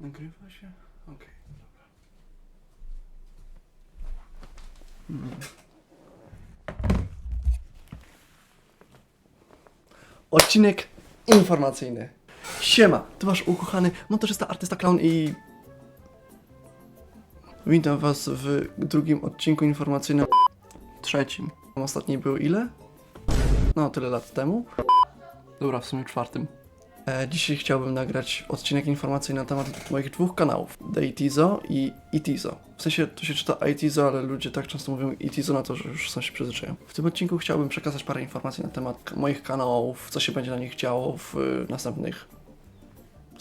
Nagrywa się? Okej, dobra. Mm. Odcinek informacyjny. Siema, to wasz ukochany montażysta, artysta, clown i... Witam was w drugim odcinku informacyjnym. Trzecim. Ostatni był ile? No, tyle lat temu. Dobra, w sumie czwartym. E, dzisiaj chciałbym nagrać odcinek informacyjny na temat moich dwóch kanałów. Deitizo i Itizo. W sensie to się czyta Itizo, ale ludzie tak często mówią Itizo na to, że już sam się przyzwyczają. W tym odcinku chciałbym przekazać parę informacji na temat moich kanałów, co się będzie na nich działo w y, następnych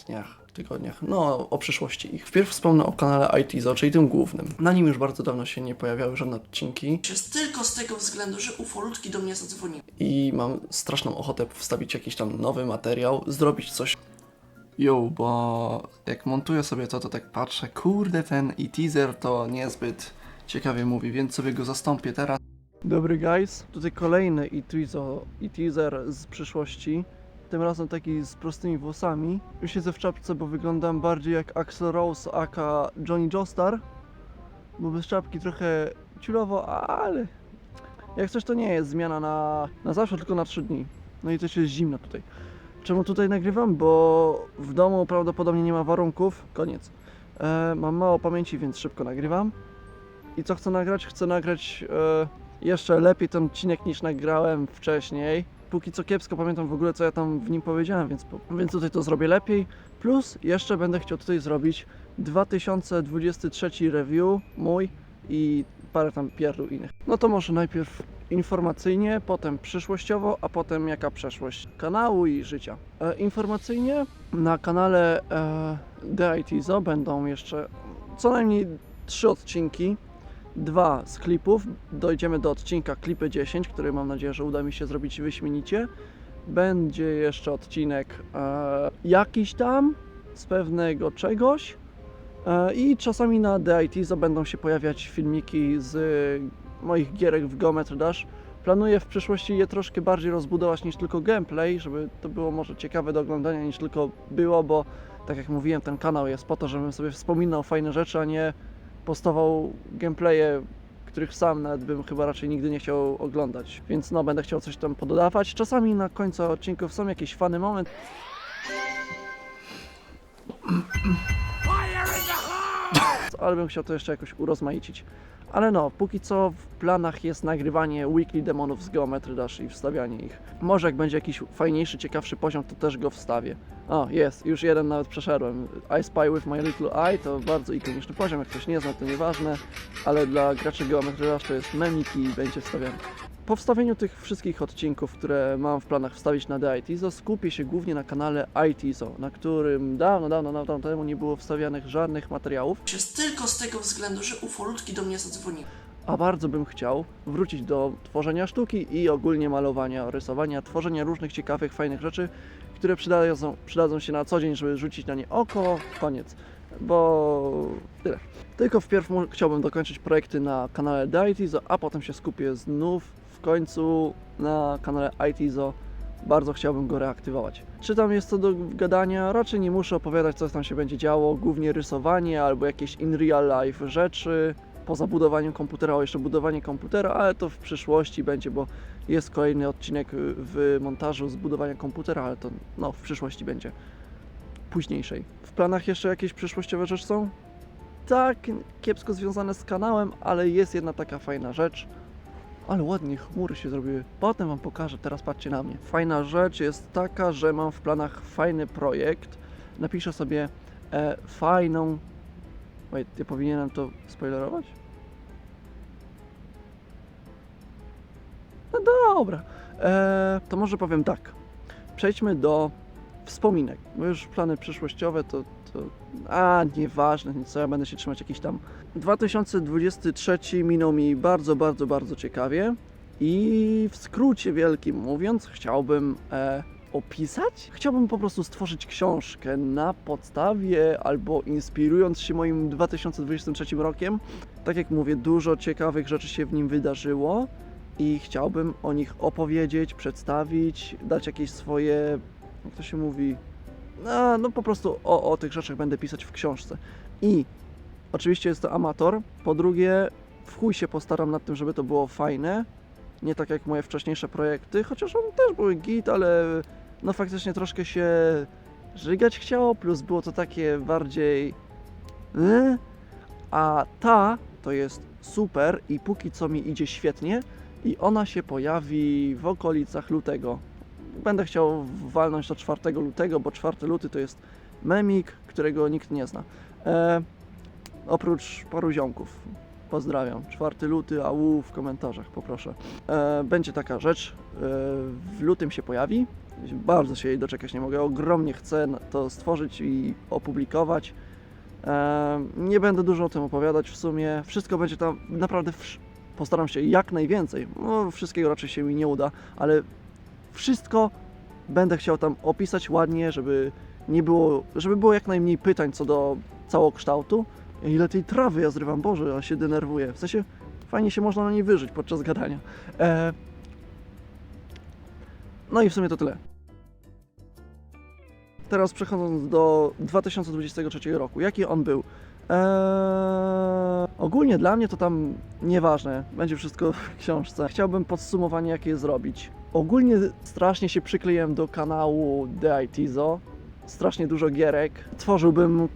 dniach, tygodniach, no o przyszłości ich. Wpierw wspomnę o kanale Itizo, czyli tym głównym. Na nim już bardzo dawno się nie pojawiały żadne odcinki Jest tylko z tego względu, że ufolutki do mnie zadzwoniły. i mam straszną ochotę wstawić jakiś tam nowy materiał, zrobić coś. Jo, bo jak montuję sobie to, to tak patrzę, kurde, ten i teaser to niezbyt ciekawie mówi, więc sobie go zastąpię teraz. Dobry guys, tutaj kolejny i teaser z przyszłości. Tym razem taki z prostymi włosami. Już siedzę w czapce, bo wyglądam bardziej jak Axel Rose aka Johnny Joestar. Bo bez czapki trochę ciulowo, ale jak coś to nie jest zmiana na, na zawsze, tylko na 3 dni. No i też jest zimno tutaj. Czemu tutaj nagrywam? Bo w domu prawdopodobnie nie ma warunków. Koniec. E, mam mało pamięci, więc szybko nagrywam. I co chcę nagrać? Chcę nagrać e, jeszcze lepiej ten odcinek niż nagrałem wcześniej. Póki co kiepsko pamiętam w ogóle, co ja tam w nim powiedziałem, więc, więc tutaj to zrobię lepiej. Plus jeszcze będę chciał tutaj zrobić 2023 review mój i parę tam pierdół innych. No to może najpierw informacyjnie, potem przyszłościowo, a potem jaka przeszłość kanału i życia. E, informacyjnie na kanale e, DITZO będą jeszcze co najmniej trzy odcinki, dwa z klipów. Dojdziemy do odcinka klipy 10, który mam nadzieję, że uda mi się zrobić wyśmienicie. Będzie jeszcze odcinek e, jakiś tam z pewnego czegoś. E, I czasami na DITZO będą się pojawiać filmiki z moich gierek w Geometry Dash. Planuję w przyszłości je troszkę bardziej rozbudować niż tylko gameplay, żeby to było może ciekawe do oglądania niż tylko było, bo tak jak mówiłem, ten kanał jest po to, żebym sobie wspominał fajne rzeczy, a nie postował gameplaye, których sam nawet bym chyba raczej nigdy nie chciał oglądać. Więc no, będę chciał coś tam pododawać. Czasami na końcu odcinków są jakieś fany moment. Ale bym chciał to jeszcze jakoś urozmaicić. Ale no, póki co w planach jest nagrywanie weekly demonów z Geometry Dash i wstawianie ich. Może jak będzie jakiś fajniejszy, ciekawszy poziom, to też go wstawię. O, jest, już jeden nawet przeszedłem. I Spy with My Little Eye to bardzo ikoniczny poziom, jak ktoś nie zna, to nieważne, ale dla graczy Geometry Dash to jest memik i będzie wstawiany. Po wstawieniu tych wszystkich odcinków, które mam w planach wstawić na DITZO, skupię się głównie na kanale ITZO, na którym dawno, dawno, dawno temu nie było wstawianych żadnych materiałów. Jest tylko z tego względu, że ufolutki do mnie zadzwoniły. a bardzo bym chciał wrócić do tworzenia sztuki i ogólnie malowania, rysowania, tworzenia różnych ciekawych, fajnych rzeczy, które przydadzą, przydadzą się na co dzień, żeby rzucić na nie oko, koniec. Bo tyle. Tylko wpierw chciałbym dokończyć projekty na kanale DITZO, a potem się skupię znów końcu na kanale ITZO. Bardzo chciałbym go reaktywować. Czy tam jest co do gadania? Raczej nie muszę opowiadać, co tam się będzie działo. Głównie rysowanie albo jakieś in real life rzeczy poza budowaniem komputera, o jeszcze budowanie komputera, ale to w przyszłości będzie, bo jest kolejny odcinek w montażu z budowania komputera, ale to no, w przyszłości będzie. Późniejszej. W planach jeszcze jakieś przyszłościowe rzeczy są? Tak, kiepsko związane z kanałem, ale jest jedna taka fajna rzecz. Ale ładnie chmury się zrobiły. Potem Wam pokażę, teraz patrzcie na mnie. Fajna rzecz jest taka, że mam w planach fajny projekt. Napiszę sobie e, fajną Wait, ja powinienem to spoilerować? No dobra. Eee, to może powiem tak. Przejdźmy do wspominek. Bo już plany przyszłościowe to, to. A, nieważne, co ja będę się trzymać jakiś tam. 2023 minął mi bardzo, bardzo, bardzo ciekawie. I w skrócie wielkim mówiąc, chciałbym e, opisać? Chciałbym po prostu stworzyć książkę na podstawie albo inspirując się moim 2023 rokiem. Tak jak mówię, dużo ciekawych rzeczy się w nim wydarzyło i chciałbym o nich opowiedzieć, przedstawić, dać jakieś swoje, jak to się mówi, a, no po prostu o, o tych rzeczach będę pisać w książce. I oczywiście jest to amator. Po drugie, w chuj się postaram nad tym, żeby to było fajne. Nie tak jak moje wcześniejsze projekty, chociaż one też były git, ale no faktycznie troszkę się żygać chciało, plus było to takie bardziej... y? A ta to jest super i póki co mi idzie świetnie i ona się pojawi w okolicach lutego. Będę chciał walnąć do 4 lutego, bo 4 luty to jest memik, którego nikt nie zna. E, oprócz paru ziomków. Pozdrawiam. 4 luty, au w komentarzach poproszę. E, będzie taka rzecz, e, w lutym się pojawi. Bardzo się jej doczekać nie mogę. Ogromnie chcę to stworzyć i opublikować. E, nie będę dużo o tym opowiadać w sumie. Wszystko będzie tam naprawdę. Postaram się jak najwięcej. No, wszystkiego raczej się mi nie uda, ale wszystko będę chciał tam opisać ładnie, żeby nie było, żeby było jak najmniej pytań co do całokształtu. Ile tej trawy ja zrywam, Boże, a się denerwuję. W sensie fajnie się można na niej wyżyć podczas gadania. E... No i w sumie to tyle. Teraz przechodząc do 2023 roku. Jaki on był? Eee, ogólnie dla mnie to tam nieważne, będzie wszystko w książce. Chciałbym podsumowanie jakie zrobić. Ogólnie strasznie się przykleiłem do kanału The ITZO. Strasznie dużo gierek. Tworzyłbym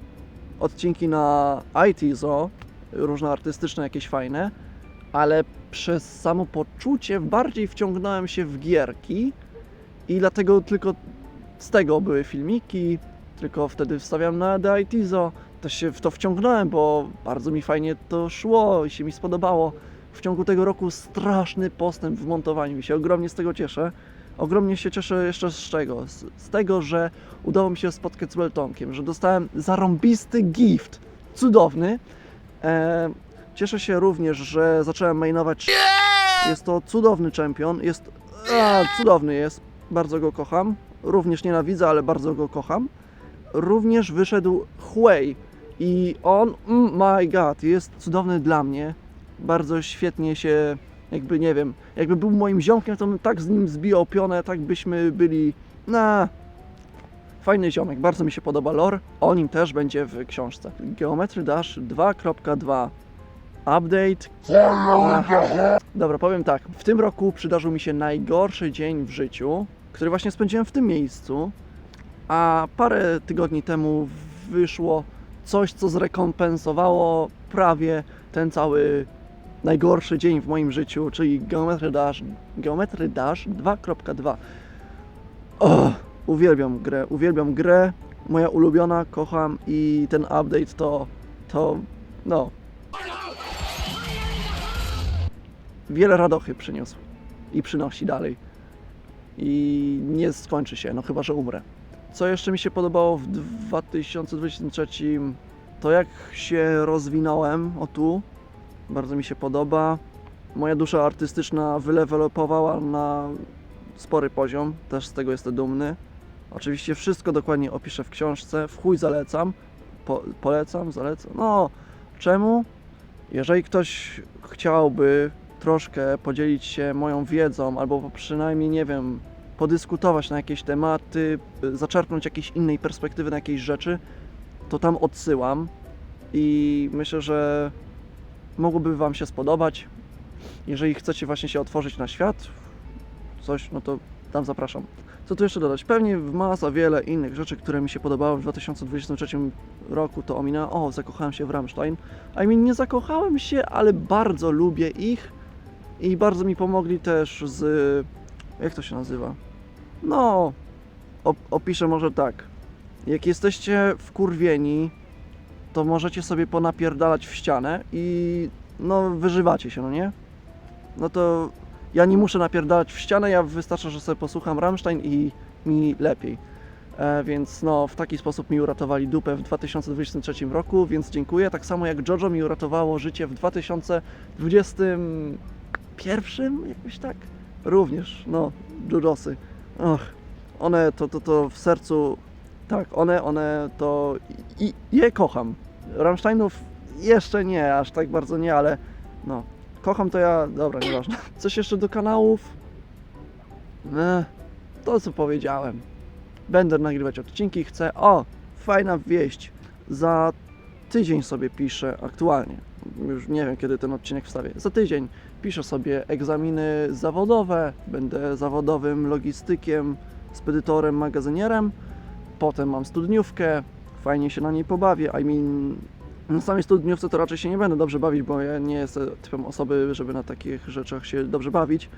odcinki na ITZO, różne artystyczne, jakieś fajne, ale przez samo poczucie bardziej wciągnąłem się w gierki i dlatego tylko z tego były filmiki, tylko wtedy wstawiam na The ITZO. Też się w to wciągnąłem, bo bardzo mi fajnie to szło i się mi spodobało. W ciągu tego roku straszny postęp w montowaniu i się ogromnie z tego cieszę. Ogromnie się cieszę jeszcze z czego? Z, z tego, że udało mi się spotkać z Weltonkiem, że dostałem zarąbisty gift, cudowny. E, cieszę się również, że zacząłem mainować. Jest to cudowny czempion, jest a, cudowny jest, bardzo go kocham. Również nienawidzę, ale bardzo go kocham. Również wyszedł Huey i on, mm, my god, jest cudowny dla mnie. Bardzo świetnie się, jakby nie wiem, jakby był moim ziomkiem, to bym tak z nim zbijał pionę, tak byśmy byli na Fajny ziomek, bardzo mi się podoba lore. O nim też będzie w książce. Geometry Dash 2.2 Update. Dobra, powiem tak. W tym roku przydarzył mi się najgorszy dzień w życiu, który właśnie spędziłem w tym miejscu. A parę tygodni temu wyszło coś, co zrekompensowało prawie ten cały najgorszy dzień w moim życiu, czyli Geometry Dash, Geometry Dash 2.2. Oh, uwielbiam grę, uwielbiam grę, moja ulubiona, kocham i ten update to, to, no. Wiele radochy przyniósł i przynosi dalej. I nie skończy się, no chyba, że umrę. Co jeszcze mi się podobało w 2023, to jak się rozwinąłem, o tu, bardzo mi się podoba. Moja dusza artystyczna wylewelopowała na spory poziom, też z tego jestem dumny. Oczywiście wszystko dokładnie opiszę w książce, w chuj zalecam, po, polecam, zalecam. No, czemu? Jeżeli ktoś chciałby troszkę podzielić się moją wiedzą, albo przynajmniej, nie wiem, podyskutować na jakieś tematy, zaczerpnąć jakiejś innej perspektywy na jakieś rzeczy, to tam odsyłam i myślę, że mogłoby Wam się spodobać. Jeżeli chcecie właśnie się otworzyć na świat, coś, no to tam zapraszam. Co tu jeszcze dodać? Pewnie masa wiele innych rzeczy, które mi się podobały w 2023 roku, to ominęła. O, zakochałem się w Rammstein. I mean, nie zakochałem się, ale bardzo lubię ich i bardzo mi pomogli też z... jak to się nazywa? No, op- opiszę może tak. Jak jesteście wkurwieni, to możecie sobie ponapierdalać w ścianę i no wyżywacie się, no nie? No to ja nie muszę napierdalać w ścianę, ja wystarczy, że sobie posłucham Rammstein i mi lepiej. E, więc no, w taki sposób mi uratowali dupę w 2023 roku, więc dziękuję. Tak samo jak Jojo mi uratowało życie w 2021, jakoś tak. Również, no, Jojosy. Och, one to, to, to w sercu, tak, one, one to i, je kocham. Rammsteinów jeszcze nie, aż tak bardzo nie, ale no, kocham to ja, dobra, nieważne. Coś jeszcze do kanałów? Eh, to co powiedziałem. będę nagrywać odcinki, chcę, o, fajna wieść, za tydzień sobie piszę aktualnie, już nie wiem kiedy ten odcinek wstawię, za tydzień piszę sobie egzaminy zawodowe, będę zawodowym logistykiem, spedytorem, magazynierem, potem mam studniówkę, fajnie się na niej pobawię, I mean, na samej studniówce to raczej się nie będę dobrze bawić, bo ja nie jestem typem osoby, żeby na takich rzeczach się dobrze bawić,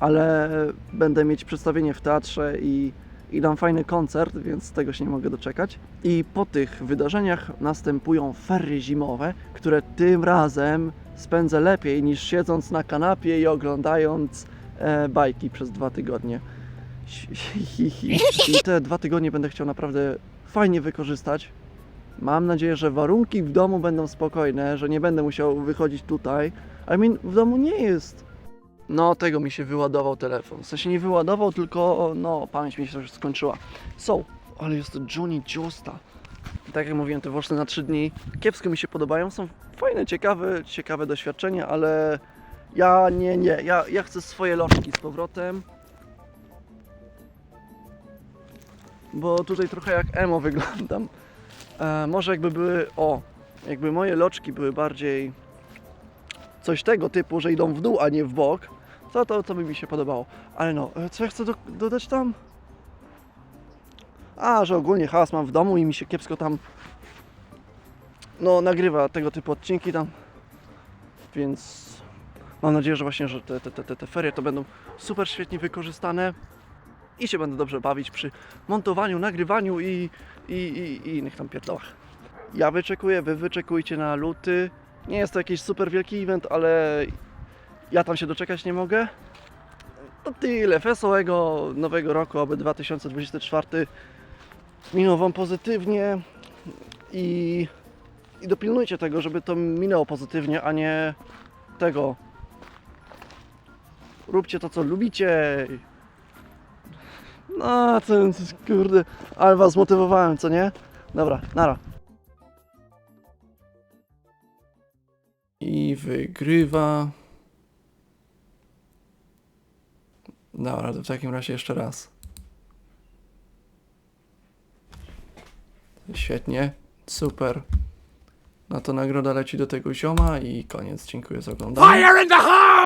ale będę mieć przedstawienie w teatrze i, i dam fajny koncert, więc tego się nie mogę doczekać. I po tych wydarzeniach następują ferie zimowe, które tym razem spędzę lepiej niż siedząc na kanapie i oglądając e, bajki przez dwa tygodnie. I te dwa tygodnie będę chciał naprawdę fajnie wykorzystać. Mam nadzieję, że warunki w domu będą spokojne, że nie będę musiał wychodzić tutaj. I mean, w domu nie jest. No, tego mi się wyładował telefon. W sensie nie wyładował, tylko no, pamięć mi się już skończyła. So, ale jest to Johnny Justa. Tak jak mówiłem, te włosy na 3 dni kiepsko mi się podobają. Są fajne, ciekawe, ciekawe doświadczenia, ale ja nie, nie. Ja, ja chcę swoje loczki z powrotem. Bo tutaj trochę jak emo wyglądam. E, może jakby były, o, jakby moje loczki były bardziej coś tego typu, że idą w dół, a nie w bok, to to, to by mi się podobało. Ale no, e, co ja chcę do, dodać tam? A, że ogólnie hałas mam w domu i mi się kiepsko tam no nagrywa tego typu odcinki tam. Więc mam nadzieję, że właśnie, że te, te, te, te- te ferie to będą super świetnie wykorzystane i się będę dobrze bawić przy montowaniu, nagrywaniu i, i, i, i innych tam pierdołach. Ja wyczekuję, wy wyczekujcie na luty. Nie jest to jakiś super wielki event, ale ja tam się doczekać nie mogę. To tyle. Wesołego nowego roku, aby 2024 minął Wam pozytywnie i, i dopilnujcie tego, żeby to minęło pozytywnie, a nie tego. Róbcie to, co lubicie. No, to kurde, ale Was zmotywowałem, co nie? Dobra, nara. I wygrywa. Dobra, to w takim razie jeszcze raz. Świetnie, super. No to nagroda leci do tego zioma i koniec. Dziękuję za oglądanie.